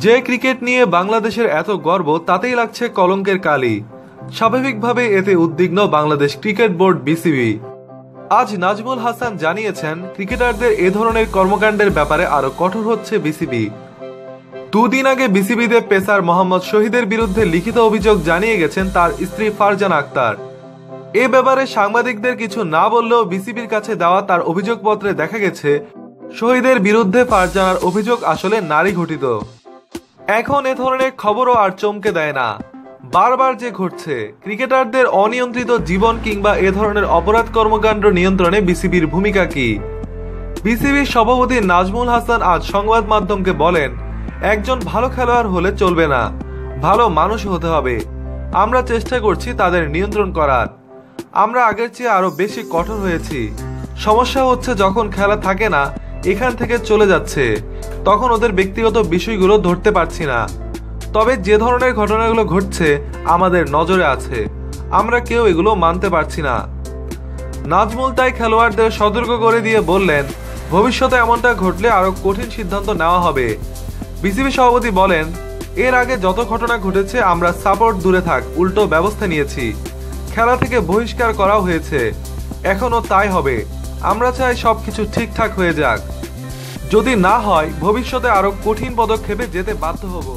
যে ক্রিকেট নিয়ে বাংলাদেশের এত গর্ব, তাতেই লাগছে কলঙ্কের কালি। স্বাভাবিকভাবে এতে উদ্বিগ্ন বাংলাদেশ ক্রিকেট বোর্ড বিসিবি। আজ নাজমুল হাসান জানিয়েছেন, ক্রিকেটারদের এ ধরনের কর্মকাণ্ডের ব্যাপারে আরও কঠোর হচ্ছে বিসিবি। দুদিন আগে বিসিবিতে পেসার মোহাম্মদ শহীদের বিরুদ্ধে লিখিত অভিযোগ জানিয়ে গেছেন তার স্ত্রী ফারজানা আক্তার। এ ব্যাপারে সাংবাদিকদের কিছু না বললেও বিসিবির কাছে দেওয়া তার অভিযোগপত্রে দেখা গেছে, শহীদের বিরুদ্ধে ফারজানার অভিযোগ আসলে নারী ঘটিত। এখন এ ধরনের খবরও আর চমকে দেয় না। বারবার যে ঘটছে, ক্রিকেটারদের অনিয়ন্ত্রিত জীবন কিংবা এ ধরনের অপরাধ কর্মকাণ্ড নিয়ন্ত্রণে বিসিবির ভূমিকা কি? বিসিবির সভাপতি নাজমুল হাসান আজ সংবাদ মাধ্যমকে বলেন, একজন ভালো খেলোয়াড় হলে চলবে না, ভালো মানুষ হতে হবে। আমরা চেষ্টা করছি তাদের নিয়ন্ত্রণ করার। আমরা আগের চেয়ে আরও বেশি কঠোর হয়েছি। সমস্যা হচ্ছে যখন খেলা থাকে না, এখান থেকে চলে যাচ্ছে। তখন ওদের ব্যক্তিগত বিষয়গুলো ধরতে পারছি না। তবে যে ধরনের ঘটনাগুলো ঘটছে, আমাদের নজরে আছে। আমরা কেউ এগুলো মানতে পারছি না। নাজমুল তাই খেলোয়াড়দের সতর্ক করে দিয়ে বললেন, ভবিষ্যতে এমনটা ঘটলে আরও কঠিন সিদ্ধান্ত নেওয়া হবে। বিসিবি সভাপতি বলেন, এর আগে যত ঘটনা ঘটেছে, আমরা সাপোর্ট দূরে থাক, উল্টো ব্যবস্থা নিয়েছি। খেলা থেকে বহিষ্কার করাও হয়েছে। এখনও তাই হবে। আমরা চাই সবকিছু ঠিকঠাক হয়ে যাক। যদি না হয় ভবিষ্যতে আরও কঠিন পদক্ষেপে যেতে বাধ্য হব।